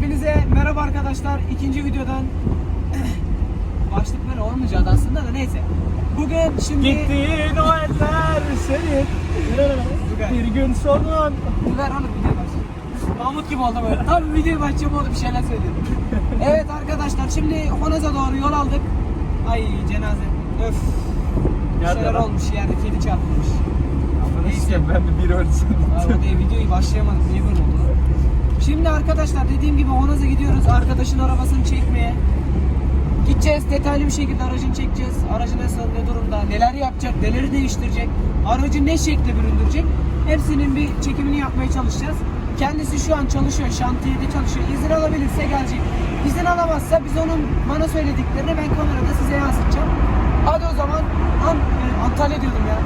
Hepinize merhaba arkadaşlar. İkinci videodan başlık böyle olmayacaktı aslında da neyse. Bugün şimdi Gittiğin o eller senin. Bir gün sonra ver oğlum video baş. Mahmut gibi oldu böyle. Tam video başlayacağım oldu bir şeyler söyledim. evet arkadaşlar şimdi Honaz'a doğru yol aldık. Ay cenaze. Öf. Bir Nerede şeyler lan? olmuş yerde kedi çarpılmış. Neyse ben de bir ölsün. Abi o diye videoyu başlayamadık. Niye böyle oldu? Şimdi arkadaşlar dediğim gibi Honaz'a gidiyoruz. Arkadaşın arabasını çekmeye. Gideceğiz detaylı bir şekilde aracını çekeceğiz. Aracı nasıl, ne durumda, neler yapacak, neleri değiştirecek, aracı ne şekle büründürecek. Hepsinin bir çekimini yapmaya çalışacağız. Kendisi şu an çalışıyor, şantiyede çalışıyor. İzin alabilirse gelecek. İzin alamazsa biz onun bana söylediklerini ben kamerada size yansıtacağım. Hadi o zaman An e, Antalya diyordum ya.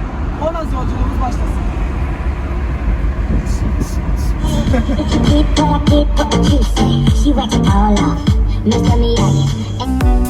Honaz yolculuğumuz başlasın. Keep on, keep on, keep saying She went to all off, Mr. Miyagi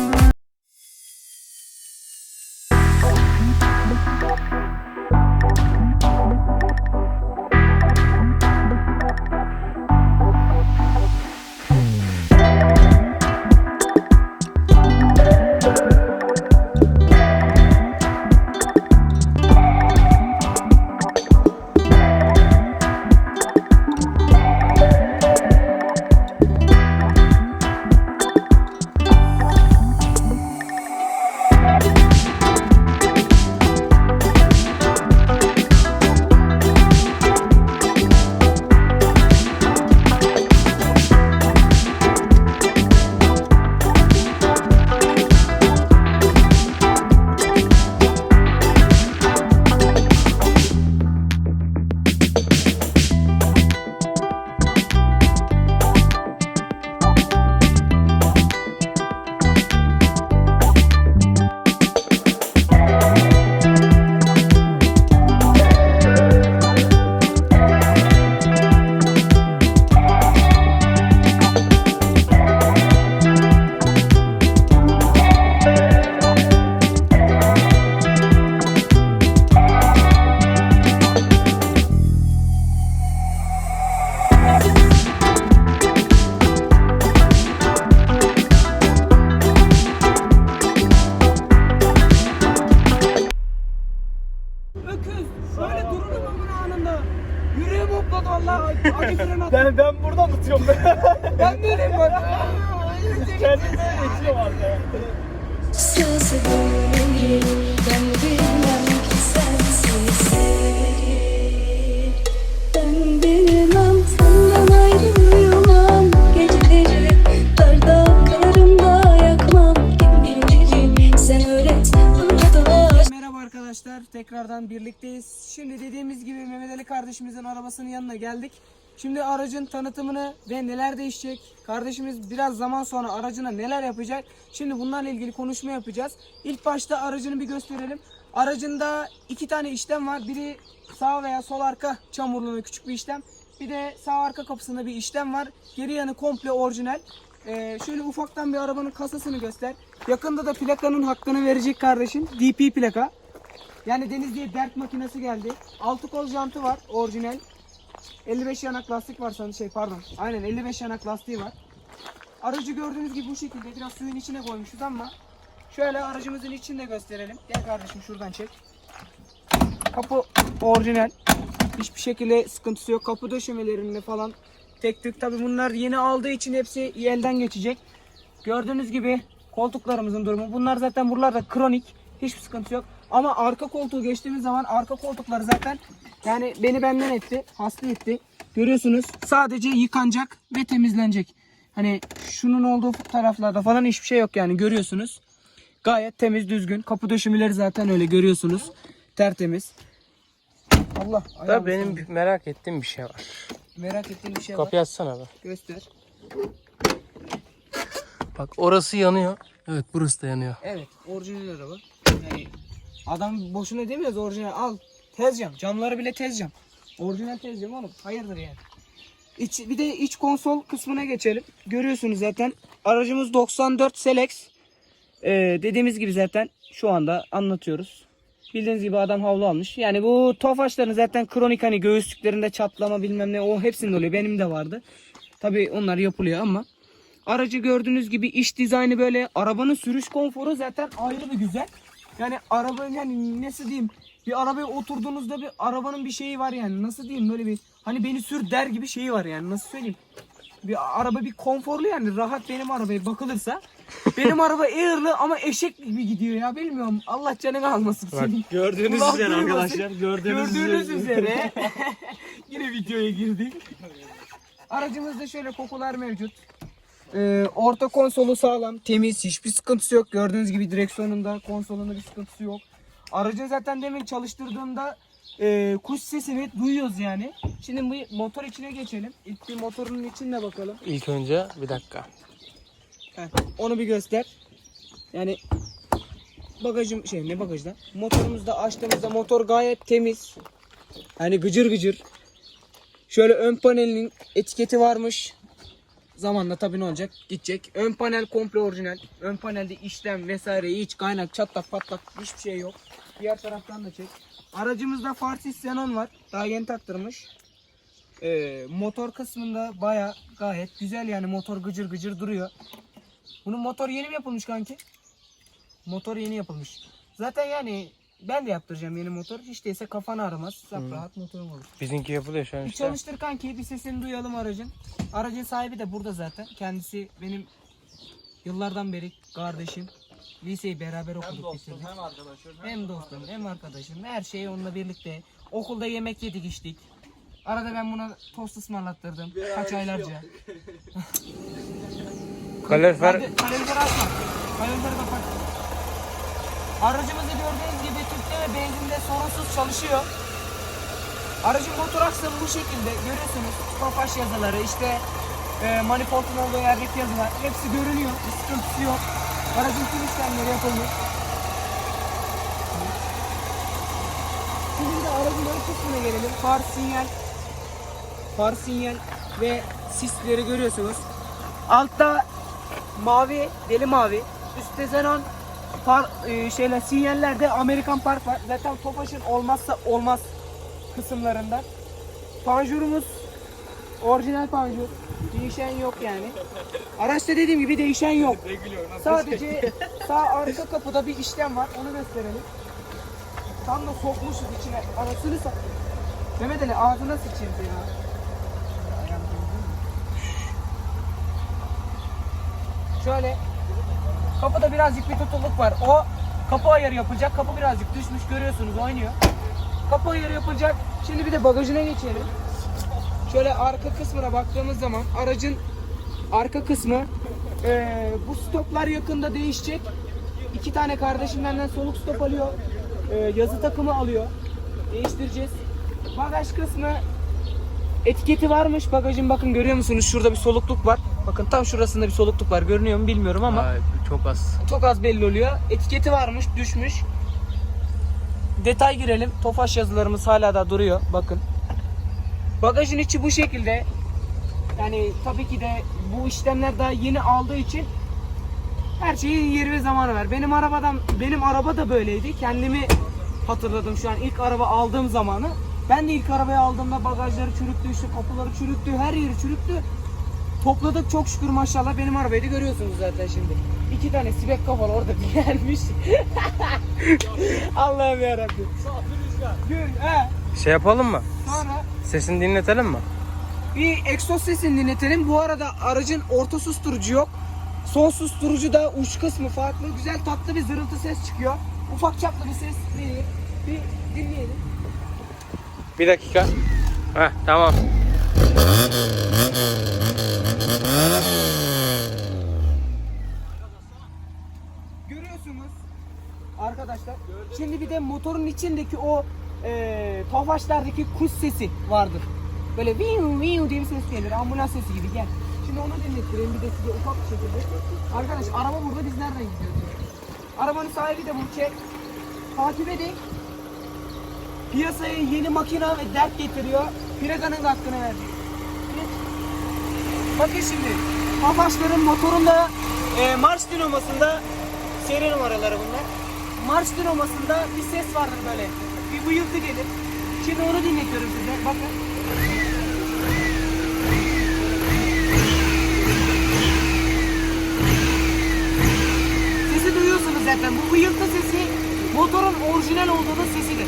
Tekrardan birlikteyiz. Şimdi dediğimiz gibi Mehmet Ali kardeşimizin arabasının yanına geldik. Şimdi aracın tanıtımını ve neler değişecek, kardeşimiz biraz zaman sonra aracına neler yapacak. Şimdi bunlarla ilgili konuşma yapacağız. İlk başta aracını bir gösterelim. Aracında iki tane işlem var. Biri sağ veya sol arka çamurluğuna küçük bir işlem. Bir de sağ arka kapısında bir işlem var. Geri yanı komple orijinal. Ee, şöyle ufaktan bir arabanın kasasını göster. Yakında da plakanın hakkını verecek kardeşim. DP plaka. Yani Deniz diye dert makinesi geldi. Altı kol jantı var orijinal. 55 yanak lastik var sanırım şey pardon. Aynen 55 yanak lastiği var. Aracı gördüğünüz gibi bu şekilde biraz suyun içine koymuşuz ama şöyle aracımızın içini de gösterelim. Gel kardeşim şuradan çek. Kapı orijinal. Hiçbir şekilde sıkıntısı yok. Kapı döşemelerinde falan tek tük. Tabi bunlar yeni aldığı için hepsi elden geçecek. Gördüğünüz gibi koltuklarımızın durumu. Bunlar zaten buralarda kronik. Hiçbir sıkıntı yok. Ama arka koltuğu geçtiğimiz zaman arka koltukları zaten yani beni benden etti. Hasta etti. Görüyorsunuz sadece yıkanacak ve temizlenecek. Hani şunun olduğu taraflarda falan hiçbir şey yok yani görüyorsunuz. Gayet temiz düzgün. Kapı döşemeleri zaten öyle görüyorsunuz. Tertemiz. Allah. Da benim bir merak ettiğim bir şey var. merak ettiğim bir şey var. Kapıyı açsana be. Göster. Bak orası yanıyor. Evet burası da yanıyor. Evet, orijinal araba. Adam boşuna demiyoruz orijinal. Al, tez cam. Camları bile tez cam. Orijinal tez cam oğlum. Hayırdır yani. İç, bir de iç konsol kısmına geçelim. Görüyorsunuz zaten. Aracımız 94 Selex. Ee, dediğimiz gibi zaten şu anda anlatıyoruz. Bildiğiniz gibi adam havlu almış. Yani bu tofaşların zaten kronik hani göğüslüklerinde çatlama bilmem ne o hepsinde oluyor. Benim de vardı. Tabii onlar yapılıyor ama aracı gördüğünüz gibi iç dizaynı böyle arabanın sürüş konforu zaten ayrı bir güzel. Yani araba yani nasıl diyeyim bir arabaya oturduğunuzda bir arabanın bir şeyi var yani nasıl diyeyim böyle bir hani beni sür der gibi şeyi var yani nasıl söyleyeyim. Bir araba bir konforlu yani rahat benim arabaya bakılırsa. Benim araba airlı ama eşek gibi gidiyor ya bilmiyorum. Allah canını almasın senin. Gördüğünüz Allah üzere duymasın. arkadaşlar. Gördüğünüz, Gördüğünüz üzere yine videoya girdik. Aracımızda şöyle kokular mevcut. Ee, orta konsolu sağlam, temiz, hiçbir sıkıntısı yok. Gördüğünüz gibi direksiyonunda, konsolunda bir sıkıntısı yok. Aracı zaten demin çalıştırdığımda e, kuş sesini duyuyoruz yani. Şimdi bu motor içine geçelim. İlk bir motorun içine bakalım. İlk önce bir dakika. Heh, onu bir göster. Yani bagajım şey ne bagajda? Motorumuzda açtığımızda motor gayet temiz. Yani gıcır gıcır. Şöyle ön panelinin etiketi varmış. Zamanla tabii ne olacak? Gidecek. Ön panel komple orijinal. Ön panelde işlem vesaire hiç kaynak çatlak patlak hiçbir şey yok. Diğer taraftan da çek. Aracımızda Farsis Xenon var. Daha yeni taktırmış. Ee, motor kısmında baya gayet güzel yani motor gıcır gıcır duruyor. Bunun motor yeni mi yapılmış kanki? Motor yeni yapılmış. Zaten yani ben de yaptıracağım yeni motor. Hiç değilse kafanı aramaz. Sap rahat motorum olur. Bizimki yapılıyor şu an Bir işte. çalıştır kanki bir sesini duyalım aracın. Aracın sahibi de burada zaten. Kendisi benim yıllardan beri kardeşim. Liseyi beraber okuduk bitirdik. Hem arkadaşlar. Hem dostum hem arkadaşım her şeyi onunla birlikte. Okulda yemek yedik içtik. Arada ben buna tost ısmarlattırdım. Kaç aylarca. Kalorifer Hadi kaloriferi açma. Kaloriferi kapat. Aracımızı gördüğünüz gibi tüpte ve benzinde sorunsuz çalışıyor. Aracın motor aksamı bu şekilde görüyorsunuz. Tofaş yazıları işte e, manifoldun olduğu yerdeki yazılar hepsi görünüyor. Bir sıkıntısı yok. Aracın tüm işlemleri yapılmış. Şimdi de aracın ön kısmına gelelim. Far sinyal, far sinyal ve sisleri görüyorsunuz. Altta mavi, deli mavi. Üstte xenon far, e, şeyler sinyallerde Amerikan park var. Zaten Tofaş'ın olmazsa olmaz kısımlarından. Panjurumuz orijinal panjur. Değişen yok yani. Araçta dediğim gibi değişen yok. Sadece sağ arka kapıda bir işlem var. Onu gösterelim. Tam da sokmuşuz içine. Arasını sa... Mehmet Ali ağzına sıçayım seni. Şöyle kapıda birazcık bir tutukluk var. O kapı ayarı yapılacak. Kapı birazcık düşmüş görüyorsunuz oynuyor. Kapı ayarı yapılacak. Şimdi bir de bagajına geçelim. Şöyle arka kısmına baktığımız zaman aracın arka kısmı eee, bu stoplar yakında değişecek. İki tane kardeşim benden soluk stop alıyor. Eee, yazı takımı alıyor. Değiştireceğiz. Bagaj kısmı etiketi varmış. Bagajın bakın görüyor musunuz? Şurada bir solukluk var. Bakın tam şurasında bir solukluk var. Görünüyor mu bilmiyorum ama Ay, çok az. çok az belli oluyor. Etiketi varmış, düşmüş. Detay girelim. Tofaş yazılarımız hala da duruyor. Bakın. Bagajın içi bu şekilde. Yani tabii ki de bu işlemler daha yeni aldığı için her şeyin yeri ve zamanı var. Benim arabadan benim araba da böyleydi. Kendimi hatırladım şu an ilk araba aldığım zamanı. Ben de ilk arabayı aldığımda bagajları çürüktü, işte kapıları çürüktü, her yeri çürüktü. Topladık çok şükür maşallah benim arabayı da görüyorsunuz zaten şimdi. İki tane sibek kafalı orada bir gelmiş. Allah'ım yarabbim. Gün he. Şey yapalım mı? Sonra Sesini dinletelim mi? bir egzoz sesini dinletelim. Bu arada aracın orta susturucu yok. Son susturucu da uç kısmı farklı. Güzel tatlı bir zırıltı ses çıkıyor. Ufak çaplı bir ses değil. Bir dinleyelim. Bir dakika. Heh tamam. Görüyorsunuz arkadaşlar. Şimdi bir de motorun içindeki o e, tofaşlardaki kuş sesi vardır. Böyle viu viu diye bir ses gelir. Ambulans sesi gibi gel. Şimdi onu dinlettireyim bir de size ufak bir şekilde. Arkadaş araba burada biz nereden gidiyoruz? Arabanın sahibi de bu çek. Takip edin. Piyasaya yeni makina ve dert getiriyor. Plakanın hakkını ver. Bakın şimdi. Apaçların motorunda e, marş dinamasında seri numaraları bunlar. Marş dinamasında bir ses vardır böyle. Bir bıyıltı gelir. Şimdi onu dinletiyorum size. Bakın. zaten. Bu hıyırtı sesi motorun orijinal olduğunun sesidir.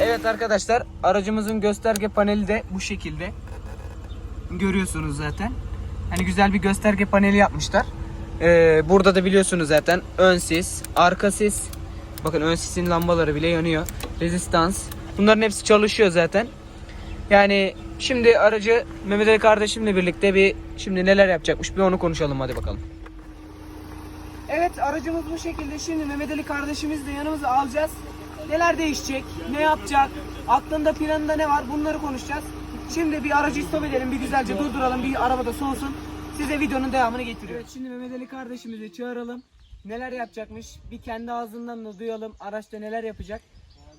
Evet arkadaşlar aracımızın gösterge paneli de bu şekilde. Görüyorsunuz zaten. Hani güzel bir gösterge paneli yapmışlar. Ee, burada da biliyorsunuz zaten ön sis, arka sis. Bakın ön sisin lambaları bile yanıyor. Rezistans. Bunların hepsi çalışıyor zaten. Yani şimdi aracı Mehmet Ali kardeşimle birlikte bir şimdi neler yapacakmış bir onu konuşalım hadi bakalım. Evet aracımız bu şekilde. Şimdi Mehmet Ali kardeşimiz de yanımıza alacağız. Neler değişecek, ne yapacak, aklında planında ne var bunları konuşacağız. Şimdi bir aracı stop edelim, bir güzelce durduralım, bir arabada soğusun. Size videonun devamını getiriyor. Evet şimdi Mehmet Ali kardeşimizi çağıralım. Neler yapacakmış bir kendi ağzından da duyalım. Araçta neler yapacak.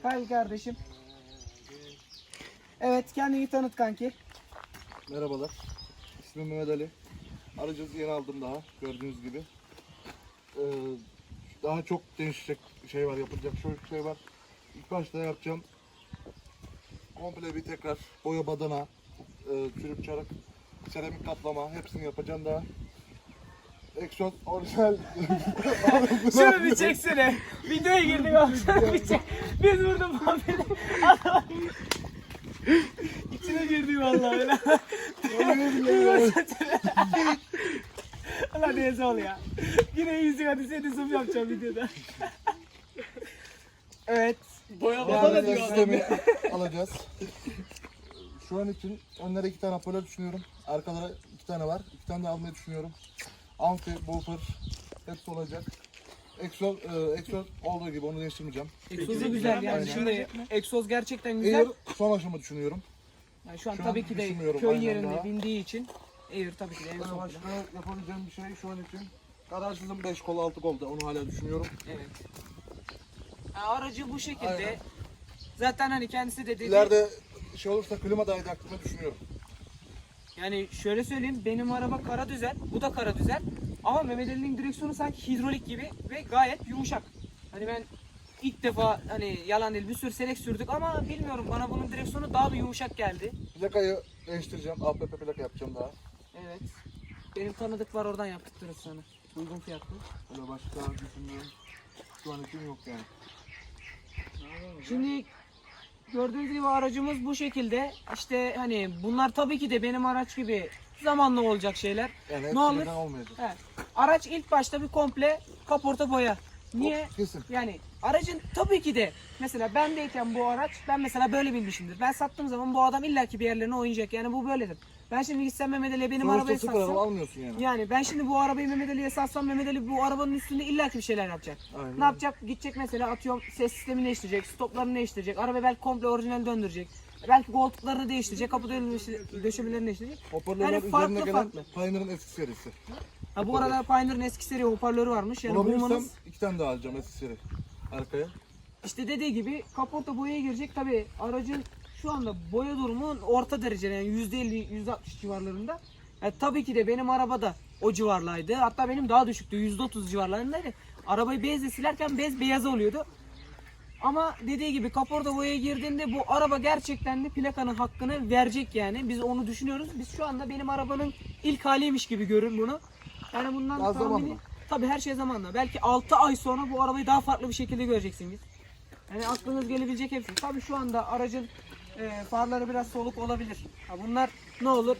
Hayır kardeşim. Evet kendini tanıt kanki. Merhabalar. İsmim Mehmet Ali. Aracınızı yeni aldım daha gördüğünüz gibi. Ee, daha çok değişecek şey var, yapılacak çok şey var. İlk başta yapacağım komple bir tekrar boya badana, e, çürük çarık, seramik kaplama hepsini yapacağım daha. Egzoz orijinal. Şunu bir çeksene. Videoya girdik abi. Şunu bir çek. Biz burada muhabbeti. İçine girdik vallahi. Allah neyse ol ya. Yine yüzük hadi seni zoom yapacağım videoda. evet. Boya Yani sistemi alacağız. Şu an için önlere iki tane hoparlör düşünüyorum. Arkalara iki tane var. İki tane de almayı düşünüyorum. Amfi, woofer hepsi olacak. Exos, e, Exos olduğu gibi onu değiştirmeyeceğim. Egzozu güzel yani. Aynen. Şimdi egzoz gerçekten güzel. Air son aşama düşünüyorum. Yani şu an Şu an tabii ki de düşünmüyorum köy aynen yerinde daha. bindiği için Air tabii ki de en son. Başka yapabileceğim bir şey şu an için. Kararsızım 5 kol 6 kolda onu hala düşünüyorum. Evet. Yani aracı bu şekilde. Aynen. Zaten hani kendisi de dedi. İleride şey olursa klima dahi taktırmayı düşünüyorum. Yani şöyle söyleyeyim benim araba kara düzen, bu da kara düzen. Ama Mehmet Ali'nin direksiyonu sanki hidrolik gibi ve gayet yumuşak. Hani ben ilk defa hani yalan değil bir sürü selek sürdük ama bilmiyorum bana bunun direksiyonu daha bir yumuşak geldi. Plakayı değiştireceğim. APP plaka yapacağım daha. Evet. Benim tanıdık var oradan yaptırırız sana. Uygun fiyatlı. Öyle başka düşünmüyorum. Şu an için yok yani. Şimdi gördüğünüz gibi aracımız bu şekilde. İşte hani bunlar tabii ki de benim araç gibi zamanla olacak şeyler. Yani ne olur? olmayacak. He. Araç ilk başta bir komple kaporta boya. Niye? O kesin. Yani aracın tabii ki de mesela bendeyken bu araç ben mesela böyle binmişimdir. Ben sattığım zaman bu adam illaki bir yerlerine oynayacak. Yani bu böyledir. Ben şimdi gitsem Mehmet Ali'ye benim Sonuçta arabayı sıfır araba satsam. almıyorsun yani. Yani ben şimdi bu arabayı Mehmet Ali'ye satsam Mehmet Ali bu arabanın üstünde illaki bir şeyler yapacak. Aynen. Ne yapacak? Gidecek mesela atıyorum ses sistemini değiştirecek, stoplarını değiştirecek, araba belki komple orijinal döndürecek. Belki koltuklarını değiştirecek, kapı döşe- döşemelerini değiştirecek. Hoparlörler Yani farklı üzerine gelen farklı. Pioneer'ın eski serisi. Ha bu arada Pioneer'ın eski seri hoparlörü varmış. Yani Bulabilirsem bulmanız iki tane daha alacağım eski seri. Arkaya. İşte dediği gibi kaporta boyaya girecek. Tabi aracın şu anda boya durumu orta derece yani %50 %60 civarlarında. Yani tabii ki de benim arabada o civarlaydı. Hatta benim daha düşüktü. %30 civarlarındaydı. Arabayı bezle silerken bez beyaz oluyordu. Ama dediği gibi kaporta boyaya girdiğinde bu araba gerçekten de plakanın hakkını verecek yani. Biz onu düşünüyoruz. Biz şu anda benim arabanın ilk haliymiş gibi görün bunu. Yani bundan Daha tahmini zamanla. tabii her şey zamanla. Belki 6 ay sonra bu arabayı daha farklı bir şekilde göreceksiniz. Yani aklınız gelebilecek hepsi. Tabii şu anda aracın e, farları biraz soluk olabilir. Ha, bunlar ne olur?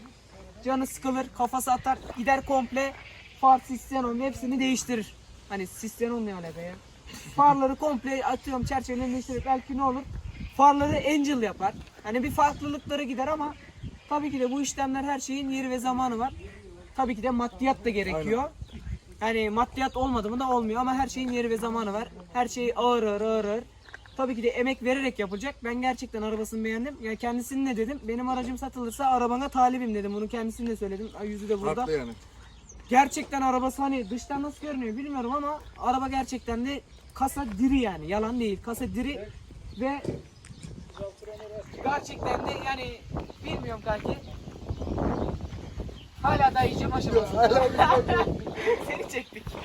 Canı sıkılır, kafası atar, gider komple far sistemon hepsini değiştirir. Hani sistemon ne alaka ya? Farları komple atıyorum çerçevelerini değiştirir. Belki ne olur? Farları angel yapar. Hani bir farklılıkları gider ama tabii ki de bu işlemler her şeyin yeri ve zamanı var. Tabii ki de maddiyat da gerekiyor. Yani maddiyat olmadı mı da olmuyor ama her şeyin yeri ve zamanı var. Her şey ağır ağır ağır ağır. Tabii ki de emek vererek yapılacak. Ben gerçekten arabasını beğendim. Ya kendisine ne dedim? Benim aracım satılırsa arabana talibim dedim. Bunu kendisine de söyledim. Ay, Yüzü de burada. Haklı yani. Gerçekten arabası hani dıştan nasıl görünüyor bilmiyorum ama araba gerçekten de kasa diri yani. Yalan değil. Kasa diri ve gerçekten de yani bilmiyorum kanki. Hala da yiyeceğim aşamasında. Seni çektik.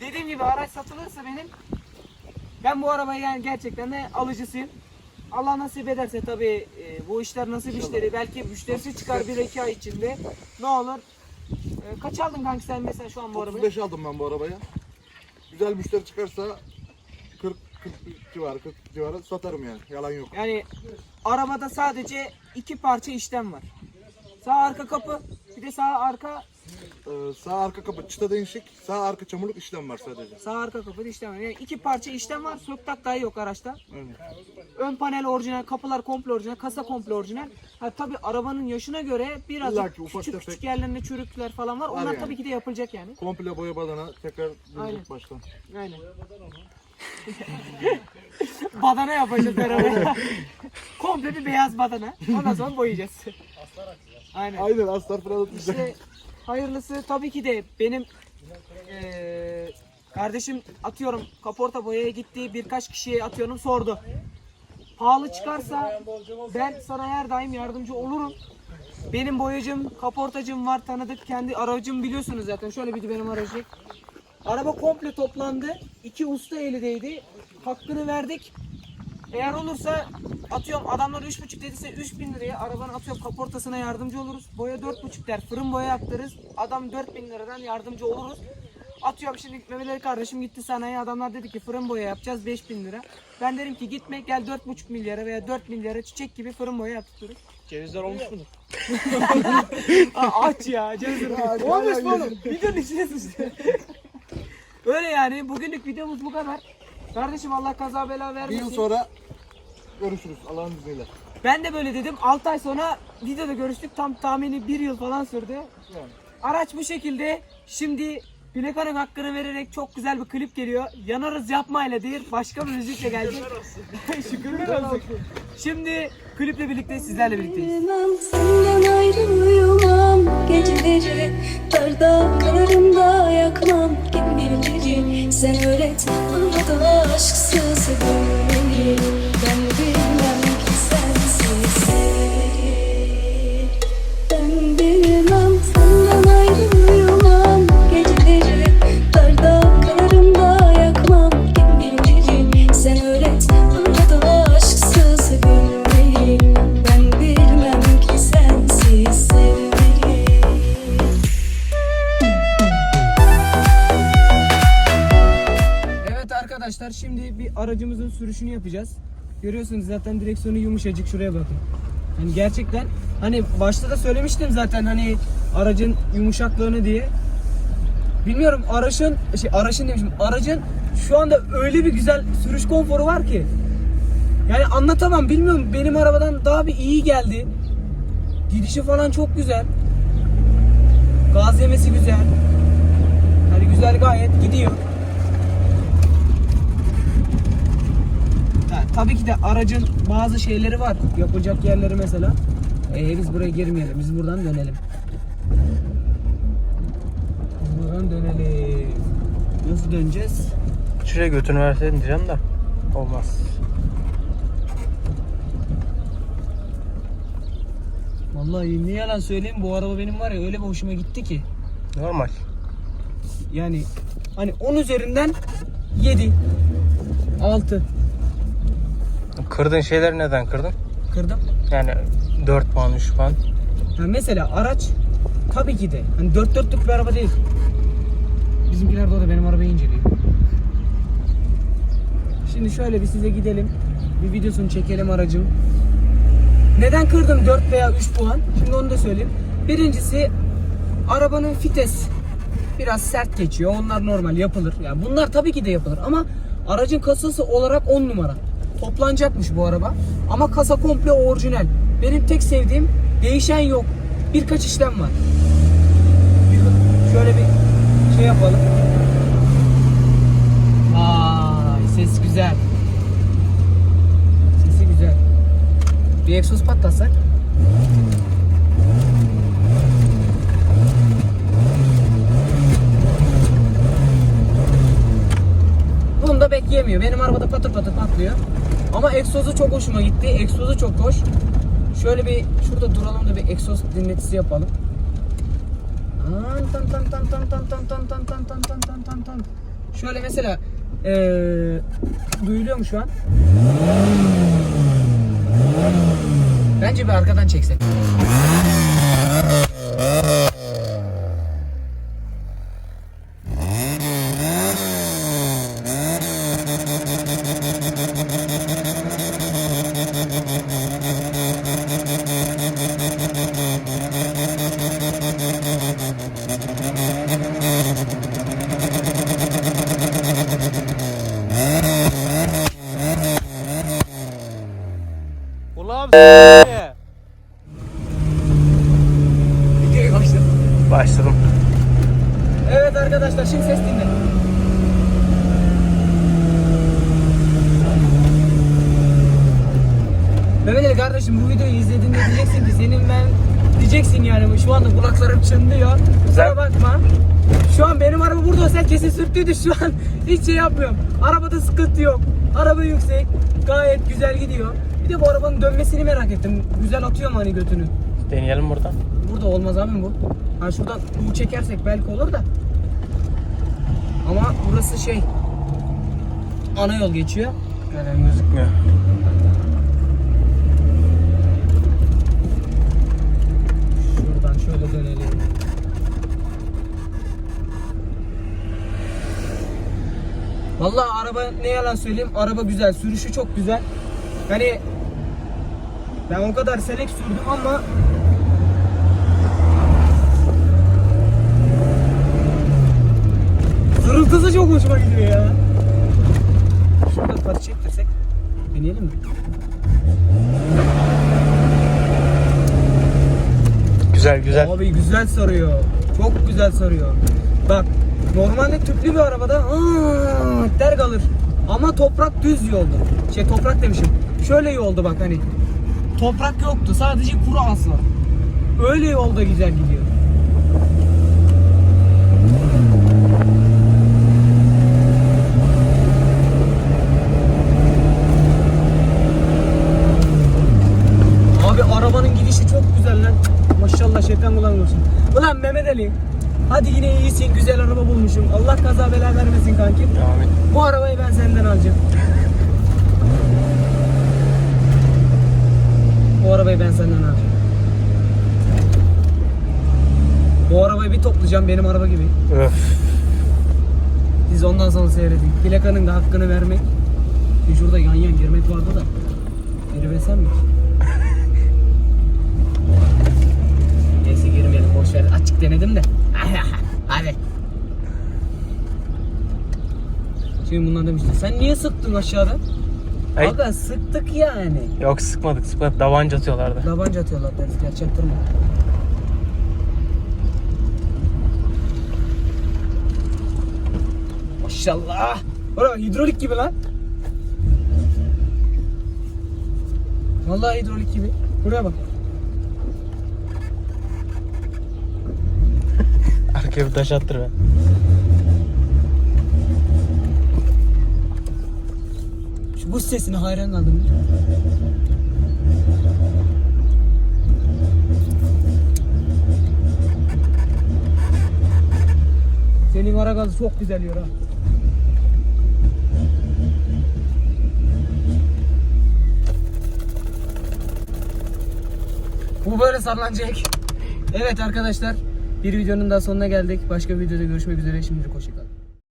Dediğim gibi araç satılırsa benim ben bu arabayı yani gerçekten de alıcısıyım. Allah nasip ederse tabii e, bu işler nasip işleri belki müşterisi çıkar bir iki ay içinde ne olur Ee, kaç aldın kanka sen mesela şu an bu arabayı? 35 aldım ben bu arabaya. Güzel müşteri çıkarsa 40 40 civarı 40 civarı satarım yani. Yalan yok. Yani arabada sadece iki parça işlem var. Sağ arka kapı bir de sağ arka Ee, sağ arka kapı çıta değişik, sağ arka çamurluk işlem var sadece. sağ arka kapı işlem var. Yani iki parça işlem var. Söktak dahi yok araçta. Aynen. Ön panel orijinal, kapılar komple orijinal, kasa komple orijinal. Ha tabi arabanın yaşına göre biraz İlla ki ufak küçük tefek- küçük yerlerinde çürükler falan var. Onlar yani. tabii ki de yapılacak yani. Komple boya badana tekrar Aynen. baştan. Aynen. badana yapacağız beraber. komple bir beyaz badana. Ondan sonra boyayacağız. Aynen. Aynen astar falan atmayacak. İşte hayırlısı tabii ki de benim eee, kardeşim atıyorum kaporta boyaya gitti birkaç kişiye atıyorum sordu. Pahalı çıkarsa ben sana her daim yardımcı olurum. Benim boyacım, kaportacım var tanıdık. Kendi aracım biliyorsunuz zaten. Şöyle bir benim aracı. Araba komple toplandı. İki usta elideydi. Hakkını verdik. Eğer olursa atıyorum adamlar 3.5 dediyse 3000 liraya arabanın atıyorum kaportasına yardımcı oluruz. Boya 4.5 der fırın boya yaptırırız. Adam 4000 liradan yardımcı oluruz. Atıyorum şimdi Mehmet Ali kardeşim gitti sanayi adamlar dedi ki fırın boya yapacağız 5000 lira. Ben derim ki gitme gel 4.5 milyara veya 4 milyara çiçek gibi fırın boya yaptırırız. Cevizler olmuş mudur? Aa, aç ya cezir. Olmuş mu oğlum? Videonun içine sıçtı. Öyle yani bugünlük videomuz bu kadar. Kardeşim Allah kaza bela Bir vermesin. yıl sonra görüşürüz Allah'ın izniyle. Ben de böyle dedim. 6 ay sonra videoda görüştük. Tam tahmini 1 yıl falan sürdü. Araç bu şekilde. Şimdi plakanın hakkını vererek çok güzel bir klip geliyor. Yanarız yapmayla değil. Başka bir müzikle gelecek. Şükürler olsun. Şimdi kliple birlikte sizlerle birlikteyiz. Uyumam, senden ayrı uyumam Geceleri darda kararımda yakmam Kim bilir sen öğret possible. Aracımızın sürüşünü yapacağız. Görüyorsunuz zaten direksiyonu yumuşacık şuraya bakın. Hani gerçekten hani başta da söylemiştim zaten hani aracın yumuşaklığını diye. Bilmiyorum aracın şey aracın demişim aracın şu anda öyle bir güzel sürüş konforu var ki. Yani anlatamam bilmiyorum benim arabadan daha bir iyi geldi. Gidişi falan çok güzel. Gaz yemesi güzel. Hani güzel gayet gidiyor. Tabii ki de aracın bazı şeyleri var. Yapılacak yerleri mesela. Ee, biz buraya girmeyelim. Biz buradan dönelim. Buradan dönelim. Nasıl döneceğiz? Şuraya götünü verseydin diyeceğim de. Olmaz. Vallahi ne yalan söyleyeyim bu araba benim var ya öyle bir hoşuma gitti ki. Normal. Yani hani 10 üzerinden 7 6 Kırdığın şeyleri neden kırdın? kırdım. Yani 4 puan 3 puan. Ha mesela araç tabii ki de hani dört dörtlük bir araba değil. Bizimkiler de o da benim arabayı inceliyor. Şimdi şöyle bir size gidelim. Bir videosunu çekelim aracım. Neden kırdım 4 veya 3 puan? Şimdi onu da söyleyeyim. Birincisi arabanın fites biraz sert geçiyor. Onlar normal yapılır. Yani bunlar tabii ki de yapılır ama aracın kasası olarak 10 numara. Toplanacakmış bu araba. Ama kasa komple orijinal. Benim tek sevdiğim değişen yok. Birkaç işlem var. Şöyle bir şey yapalım. Vay ses güzel. Sesi güzel. Bir egzoz patlatsak. Bunda bekleyemiyor. Benim arabada patır patır patlıyor. Ama egzozu çok hoşuma gitti. Egzozu çok hoş. Şöyle bir şurada duralım da bir egzoz dinletisi yapalım. Şöyle mesela ee, duyuluyor mu şu an? Bence bir arkadan çeksek. Hiç şey yapmıyorum. Arabada sıkıntı yok. Araba yüksek. Gayet güzel gidiyor. Bir de bu arabanın dönmesini merak ettim. Güzel atıyor mu hani götünü? Deneyelim buradan. Burada olmaz abi bu. Ha şuradan U çekersek belki olur da. Ama burası şey ana yol geçiyor. Neden gözükmüyor? Şuradan şöyle dönelim. Vallahi araba ne yalan söyleyeyim araba güzel sürüşü çok güzel. Hani ben o kadar selek sürdüm ama Zırıltısı çok hoşuma gidiyor ya. Şurada parça çektirsek deneyelim mi? Güzel güzel. Abi güzel sarıyor. Çok güzel sarıyor. Bak normalde tüplü bir arabada aa, der kalır. Ama toprak düz yoldu. Şey toprak demişim. Şöyle yoldu bak hani. Toprak yoktu. Sadece kuru asfalt. Öyle yolda güzel gidiyor. Abi arabanın gidişi çok güzel lan. Maşallah şeytan kullanmıyorsun. Ulan Mehmet Ali. Hadi yine iyisin, güzel araba bulmuşum. Allah kaza bela vermesin kanki. Amin. Bu arabayı ben senden alacağım. Bu arabayı ben senden alacağım. Bu arabayı bir toplayacağım benim araba gibi. Öf. Biz ondan sonra seyredin. Plakanın da hakkını vermek. Bir şurada yan yan girmek vardı da. Girmesen mi? Neyse girmeyelim boş ver. Açık denedim de. Hadi. Şimdi bundan demiştin. Sen niye sıktın aşağıda? Ay. Aga sıktık yani. Yok sıkmadık sıkmadık. Davanca atıyorlardı. Tabanca atıyorlar deriz gerçek durma. Maşallah. Bana bak hidrolik gibi lan. Vallahi hidrolik gibi. Buraya bak. Arkaya bir taş attır be. Şu buz sesine hayran kaldım. Senin ara gazı çok güzel yiyor ha. Bu böyle sallanacak. Evet arkadaşlar bir videonun daha sonuna geldik. Başka bir videoda görüşmek üzere. Şimdilik hoşçakalın.